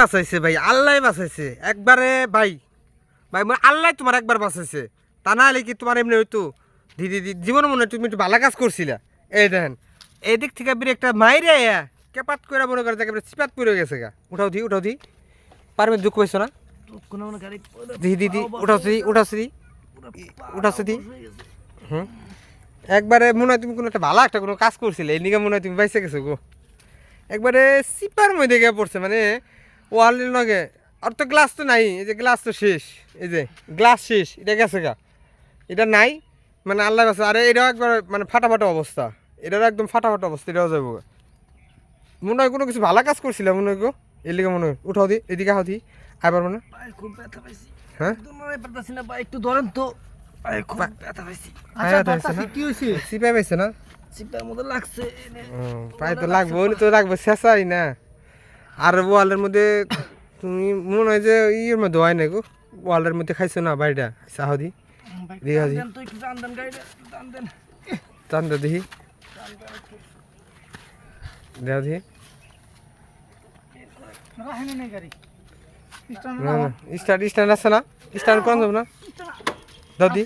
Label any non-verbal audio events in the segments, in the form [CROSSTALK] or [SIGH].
বাঁচাইছে ভাই, আল্লাহ বাঁচাইছে। একবারে ভাই ভাই মানে আল্লাহ তোমার একবার বাঁচাইছে। তা না হলে কি তোমার এমনি হইতো? দিদি দিদি জীবনে মনে হয় তুমি একটু ভালো কাজ করছিলা। এই দেখেন, এই দিক থেকে বেরিয়ে একটা মাইরে কেপাত করে মনে করে একেবারে চিপাত পড়ে গেছে গা। উঠাও দি উঠাও দি। পারবে দুঃখ পাইছো না? দিদি দিদি উঠাওছি দি উঠাওছি দি। উঠাওছি দি। হুম? একবারে মনে হয় তুমি কোনো একটা ভালো একটা কোনো কাজ করছিলে। এই নিকে মনে হয় তুমি বাইসে গেছো গো। একবারে সিপার মধ্যে গিয়ে পড়ছে মানে ওয়ালের লগে আর তো গ্লাস তো নাই এই যে গ্লাস তো শেষ। এই যে গ্লাস শেষ এটা গেছে গা। এটা নাই মানে আল্লাহ কাছে আরে এটাও একবার মানে ফাটাফাটা অবস্থা। এটারও একদম ফাটাফাটা অবস্থা এটাও যাব মনে হয় কোনো কিছু ভালো কাজ করছিলাম মনে হয় এর লিগে মনে হয় উঠাও দি এদিকে হাও দি আবার মনে। খুব ব্যথা পাইছি। হ্যাঁ? পারতাছি না একটু ধরেন তো। খুব ব্যথা পাইছি? কি হয়েছে সিপাই পাইছে না? লাগছে পায়ে তো লাগবে তো লাগবে শেষাই না। আর ওয়ালের মধ্যে তুমি মনে হয় যে ইয়ের মধ্যে হয় না গো। ওয়ালের মধ্যে খাইছো না বাড়িটা সাহদি? দিয়ে টান চান্দা দেখি দেখি না, স্টার্ট স্ট্যান্ড আছে না? স্ট্যান্ড করান যাব না? দি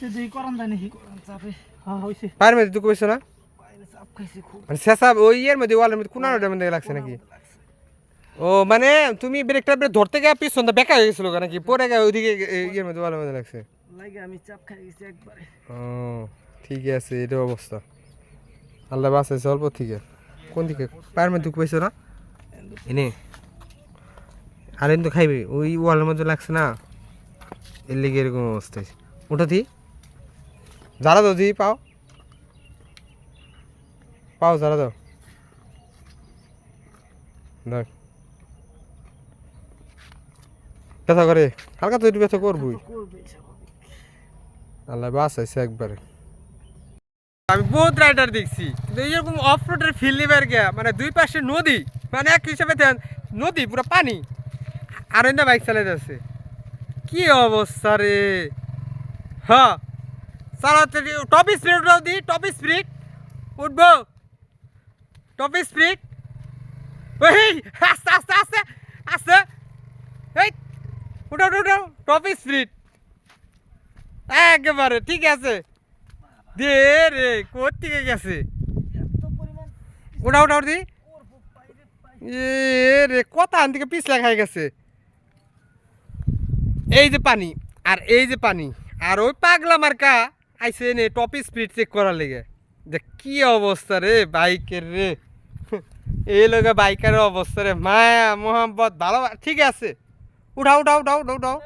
হইছে পায়ের মধ্যে দুঃখ পাইছো না? মানে শেষা ওই ইয়ের মধ্যে, ওয়ালের মধ্যে কোনার মধ্যে লাগছে নাকি? ও মানে তুমি ব্রেকটা ব্রেক ধরতে গিয়ে পিছনটা বেকা হয়ে গেছিল নাকি? পরে গিয়ে ওইদিকে ইয়ের মধ্যে ওয়ালের মধ্যে লাগছে। লাগে আমি চাপ খাই গেছি একবারে। ও ঠিক আছে এটা অবস্থা। আল্লাহ বাঁচাইছে অল্প থেকে। কোন দিকে? পায়ের মধ্যে দুঃখ পাইছো না? এনে। আর তো খাইবে ওই ওয়ালের মধ্যে লাগছে না। এর লেগে এরকম অবস্থা ওটা দি। যারা দাও দি পাও। পাও যারা দাও। দেখ। ব্যথা করে? হালকা তো একটু ব্যথা করবই। আল্লাহ বাঁচাইছে একবারে। আমি বহুত রাইডার দেখছি কিন্তু এইরকম অফ রোডের ফিল নিবার গিয়া মানে দুই পাশে নদী মানে এক হিসাবে নদী পুরো পানি। আর না বাইক চালাই যাচ্ছে কি অবস্থা রে? হ্যাঁ চালাতে টপ স্পিড উঠাও দি টপ স্পিড উঠবো। টপ স্পিড ওই আস্তে আস্তে আস্তে। উঠাও টপ স্পিড। একেবারে, ঠিক আছে। দে রে কোথেকে গেছে? এত পরিমাণ ওটা ওটা দি। এ রে কত আন থেকে পিছলা খাই গেছে। এই যে পানি, আর এই যে পানি, আর ওই পাগলা মার্কা আইসে নে টপ স্পিড চেক করার লেগে। যে কি অবস্থা রে বাইকের রে। [LAUGHS] এই লোকে বাইকের অবস্থা রে। মায়া, মোহাম্মদ ভালো ঠিক আছে। উঠাও উঠাও উঠাও উঠাও উঠাও।